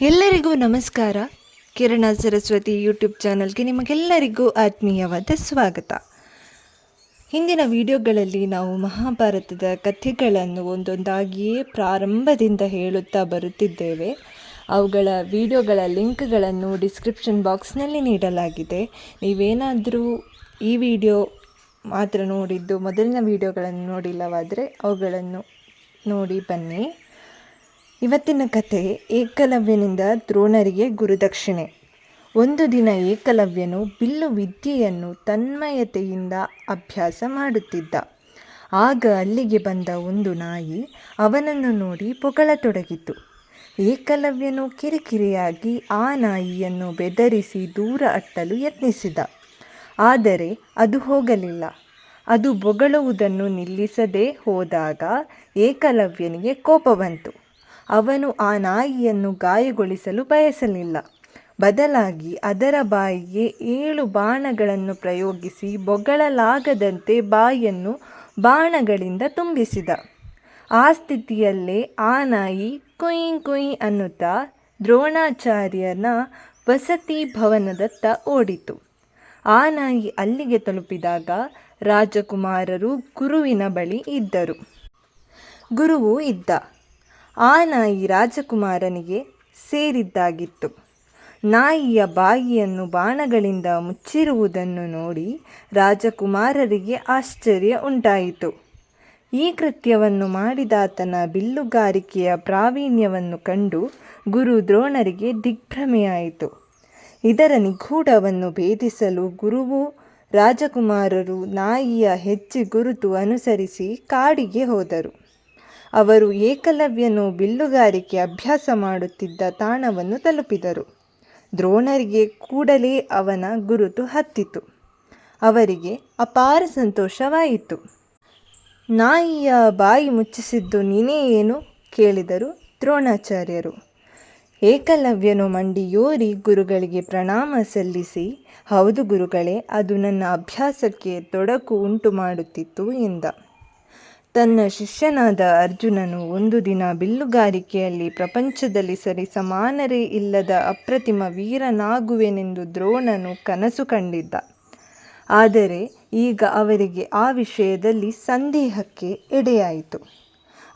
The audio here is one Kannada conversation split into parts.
ಎಲ್ಲರಿಗೂ ನಮಸ್ಕಾರ. ಕಿರಣ ಸರಸ್ವತಿ ಯೂಟ್ಯೂಬ್ ಚಾನಲ್ಗೆ ನಿಮಗೆಲ್ಲರಿಗೂ ಆತ್ಮೀಯವಾದ ಸ್ವಾಗತ. ಹಿಂದಿನ ವಿಡಿಯೋಗಳಲ್ಲಿ ನಾವು ಮಹಾಭಾರತದ ಕಥೆಗಳನ್ನು ಒಂದೊಂದಾಗಿಯೇ ಪ್ರಾರಂಭದಿಂದ ಹೇಳುತ್ತಾ ಬರುತ್ತಿದ್ದೇವೆ. ಅವುಗಳ ವಿಡಿಯೋಗಳ ಲಿಂಕ್ಗಳನ್ನು ಡಿಸ್ಕ್ರಿಪ್ಷನ್ ಬಾಕ್ಸ್ನಲ್ಲಿ ನೀಡಲಾಗಿದೆ. ನೀವೇನಾದರೂ ಈ ವಿಡಿಯೋ ಮಾತ್ರ ನೋಡಿದ್ದು, ಮೊದಲಿನ ವಿಡಿಯೋಗಳನ್ನು ನೋಡಿಲ್ಲವಾದರೆ ಅವುಗಳನ್ನು ನೋಡಿ ಬನ್ನಿ. ಇವತ್ತಿನ ಕತೆ ಏಕಲವ್ಯನಿಂದ ದ್ರೋಣರಿಗೆ ಗುರುದಕ್ಷಿಣೆ. ಒಂದು ದಿನ ಏಕಲವ್ಯನು ಬಿಲ್ಲು ವಿದ್ಯೆಯನ್ನು ತನ್ಮಯತೆಯಿಂದ ಅಭ್ಯಾಸ ಮಾಡುತ್ತಿದ್ದ. ಆಗ ಅಲ್ಲಿಗೆ ಬಂದ ಒಂದು ನಾಯಿ ಅವನನ್ನು ನೋಡಿ ಪೊಗಳತೊಡಗಿತು. ಏಕಲವ್ಯನು ಕಿರಿಕಿರಿಯಾಗಿ ಆ ನಾಯಿಯನ್ನು ಬೆದರಿಸಿ ದೂರ ಅಟ್ಟಲು ಯತ್ನಿಸಿದ. ಆದರೆ ಅದು ಹೋಗಲಿಲ್ಲ. ಅದು ಬೊಗಳುವುದನ್ನು ನಿಲ್ಲಿಸದೇ ಹೋದಾಗ ಏಕಲವ್ಯನಿಗೆ ಕೋಪ ಬಂತು. ಅವನು ಆ ನಾಯಿಯನ್ನು ಗಾಯಗೊಳಿಸಲು ಬಯಸಲಿಲ್ಲ. ಬದಲಾಗಿ ಅದರ ಬಾಯಿಗೆ ಏಳು ಬಾಣಗಳನ್ನು ಪ್ರಯೋಗಿಸಿ ಬೊಗಳಲಾಗದಂತೆ ಬಾಯನ್ನು ಬಾಣಗಳಿಂದ ತುಂಬಿಸಿದ. ಆ ಸ್ಥಿತಿಯಲ್ಲೇ ಆ ನಾಯಿ ಕುಯ್ ಕುಯ್ ಅನ್ನುತ್ತಾ ದ್ರೋಣಾಚಾರ್ಯನ ವಸತಿ ಭವನದತ್ತ ಓಡಿತು. ಆ ನಾಯಿ ಅಲ್ಲಿಗೆ ತಲುಪಿದಾಗ ರಾಜಕುಮಾರರು ಗುರುವಿನ ಬಳಿ ಇದ್ದರು. ಗುರುವು ಇದ್ದ. ಆ ನಾಯಿ ರಾಜಕುಮಾರನಿಗೆ ಸೇರಿದ್ದಾಗಿತ್ತು. ನಾಯಿಯ ಬಾಯಿಯನ್ನು ಬಾಣಗಳಿಂದ ಮುಚ್ಚಿರುವುದನ್ನು ನೋಡಿ ರಾಜಕುಮಾರರಿಗೆ ಆಶ್ಚರ್ಯ ಉಂಟಾಯಿತು. ಈ ಕೃತ್ಯವನ್ನು ಮಾಡಿದಾತನ ಬಿಲ್ಲುಗಾರಿಕೆಯ ಪ್ರಾವೀಣ್ಯವನ್ನು ಕಂಡು ಗುರು ದ್ರೋಣರಿಗೆ ದಿಗ್ಭ್ರಮೆಯಾಯಿತು. ಇದರ ನಿಗೂಢವನ್ನು ಭೇದಿಸಲು ಗುರುವು ರಾಜಕುಮಾರರು ನಾಯಿಯ ಹೆಜ್ಜೆ ಗುರುತು ಅನುಸರಿಸಿ ಕಾಡಿಗೆ ಹೋದರು. ಅವರು ಏಕಲವ್ಯನು ಬಿಲ್ಲುಗಾರಿಕೆ ಅಭ್ಯಾಸ ಮಾಡುತ್ತಿದ್ದ ತಾಣವನ್ನು ತಲುಪಿದರು. ದ್ರೋಣರಿಗೆ ಕೂಡಲೇ ಅವನ ಗುರುತು ಹತ್ತಿತು. ಅವರಿಗೆ ಅಪಾರ ಸಂತೋಷವಾಯಿತು. ನಾಯಿಯ ಬಾಯಿ ಮುಚ್ಚಿಸಿದ್ದು ನೀನೇ ಏನು? ಕೇಳಿದರು ದ್ರೋಣಾಚಾರ್ಯರು. ಏಕಲವ್ಯನು ಮಂಡಿಯೋರಿ ಗುರುಗಳಿಗೆ ಪ್ರಣಾಮ ಸಲ್ಲಿಸಿ, ಹೌದು ಗುರುಗಳೇ, ಅದು ನನ್ನ ಅಭ್ಯಾಸಕ್ಕೆ ತೊಡಕು ಉಂಟು ಮಾಡುತ್ತಿತ್ತು ಎಂದ. ತನ್ನ ಶಿಷ್ಯನಾದ ಅರ್ಜುನನು ಒಂದು ದಿನ ಬಿಲ್ಲುಗಾರಿಕೆಯಲ್ಲಿ ಪ್ರಪಂಚದಲ್ಲಿ ಸರಿ ಸಮಾನರೇ ಇಲ್ಲದ ಅಪ್ರತಿಮ ವೀರನಾಗುವೆನೆಂದು ದ್ರೋಣನು ಕನಸು ಕಂಡಿದ್ದ. ಆದರೆ ಈಗ ಅವರಿಗೆ ಆ ವಿಷಯದಲ್ಲಿ ಸಂದೇಹಕ್ಕೆ ಎಡೆಯಾಯಿತು.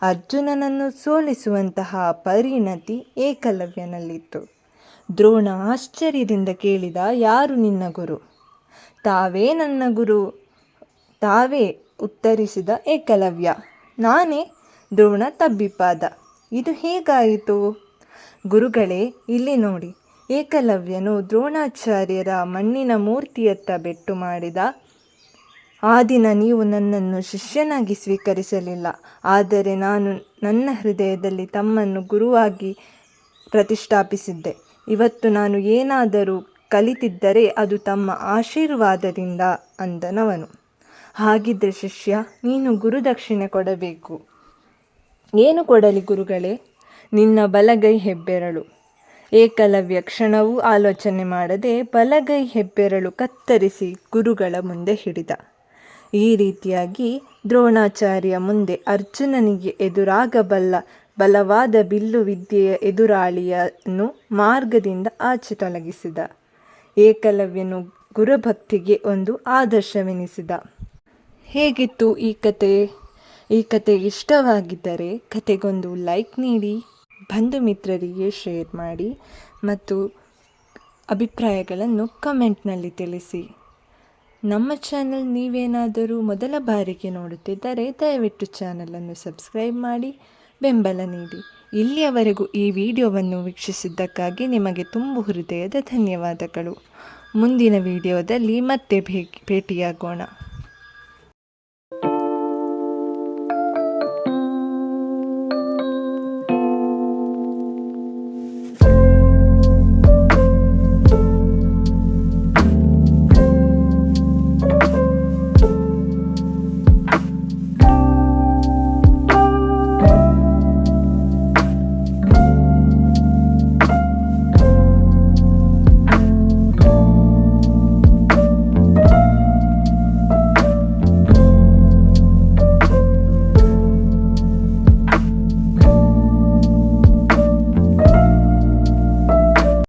ಅರ್ಜುನನನ್ನು ಸೋಲಿಸುವಂತಹ ಪರಿಣತಿ ಏಕಲವ್ಯನಲ್ಲಿತ್ತು. ದ್ರೋಣ ಆಶ್ಚರ್ಯದಿಂದ ಕೇಳಿದ, ಯಾರು ನಿನ್ನ ಗುರು? ತಾವೇ ನನ್ನ ಗುರು. ತಾವೇ ಉತ್ತರಿಸಿದ ಏಕಲವ್ಯ, ನಾನೇ ದ್ರೋಣ ತಬ್ಬಿಪಾದ. ಇದು ಹೇಗಾಯಿತು? ಗುರುಗಳೇ, ಇಲ್ಲಿ ನೋಡಿ. ಏಕಲವ್ಯನು ದ್ರೋಣಾಚಾರ್ಯರ ಮಣ್ಣಿನ ಮೂರ್ತಿಯತ್ತ ಬೆಟ್ಟು ಮಾಡಿದ. ಆ ದಿನ ನೀವು ನನ್ನನ್ನು ಶಿಷ್ಯನಾಗಿ ಸ್ವೀಕರಿಸಲಿಲ್ಲ. ಆದರೆ ನಾನು ನನ್ನ ಹೃದಯದಲ್ಲಿ ತಮ್ಮನ್ನು ಗುರುವಾಗಿ ಪ್ರತಿಷ್ಠಾಪಿಸಿದ್ದೆ. ಇವತ್ತು ನಾನು ಏನಾದರೂ ಕಲಿತಿದ್ದರೆ ಅದು ತಮ್ಮ ಆಶೀರ್ವಾದದಿಂದ, ಅಂದನವನು. ಹಾಗಿದ್ದರೆ ಶಿಷ್ಯ, ನೀನು ಗುರುದಕ್ಷಿಣೆ ಕೊಡಬೇಕು. ಏನು ಕೊಡಲಿ ಗುರುಗಳೇ? ನಿನ್ನ ಬಲಗೈ ಹೆಬ್ಬೆರಳು. ಏಕಲವ್ಯ ಕ್ಷಣವೂ ಆಲೋಚನೆ ಮಾಡದೆ ಬಲಗೈ ಹೆಬ್ಬೆರಳು ಕತ್ತರಿಸಿ ಗುರುಗಳ ಮುಂದೆ ಹಿಡಿದ. ಈ ರೀತಿಯಾಗಿ ದ್ರೋಣಾಚಾರ್ಯ ಮುಂದೆ ಅರ್ಜುನನಿಗೆ ಎದುರಾಗಬಲ್ಲ ಬಲವಾದ ಬಿಲ್ಲು ವಿದ್ಯೆಯ ಎದುರಾಳಿಯನ್ನು ಮಾರ್ಗದಿಂದ ಆಚೆ ತೊಲಗಿಸಿದ. ಏಕಲವ್ಯನು ಗುರುಭಕ್ತಿಗೆ ಒಂದು ಆದರ್ಶವೆನಿಸಿದ. ಹೇಗಿತ್ತು ಈ ಕತೆ? ಈ ಕತೆ ಇಷ್ಟವಾಗಿದ್ದರೆ ಕತೆಗೊಂದು ಲೈಕ್ ನೀಡಿ, ಬಂಧು ಮಿತ್ರರಿಗೆ ಶೇರ್ ಮಾಡಿ ಮತ್ತು ಅಭಿಪ್ರಾಯಗಳನ್ನು ಕಮೆಂಟ್ನಲ್ಲಿ ತಿಳಿಸಿ. ನಮ್ಮ ಚಾನಲ್ ನೀವೇನಾದರೂ ಮೊದಲ ಬಾರಿಗೆ ನೋಡುತ್ತಿದ್ದರೆ ದಯವಿಟ್ಟು ಚಾನಲನ್ನು ಸಬ್ಸ್ಕ್ರೈಬ್ ಮಾಡಿ, ಬೆಂಬಲ ನೀಡಿ. ಇಲ್ಲಿಯವರೆಗೂ ಈ ವಿಡಿಯೋವನ್ನು ವೀಕ್ಷಿಸಿದ್ದಕ್ಕಾಗಿ ನಿಮಗೆ ತುಂಬು ಹೃದಯದ ಧನ್ಯವಾದಗಳು. ಮುಂದಿನ ವಿಡಿಯೋದಲ್ಲಿ ಮತ್ತೆ ಭೇಟಿಯಾಗೋಣ.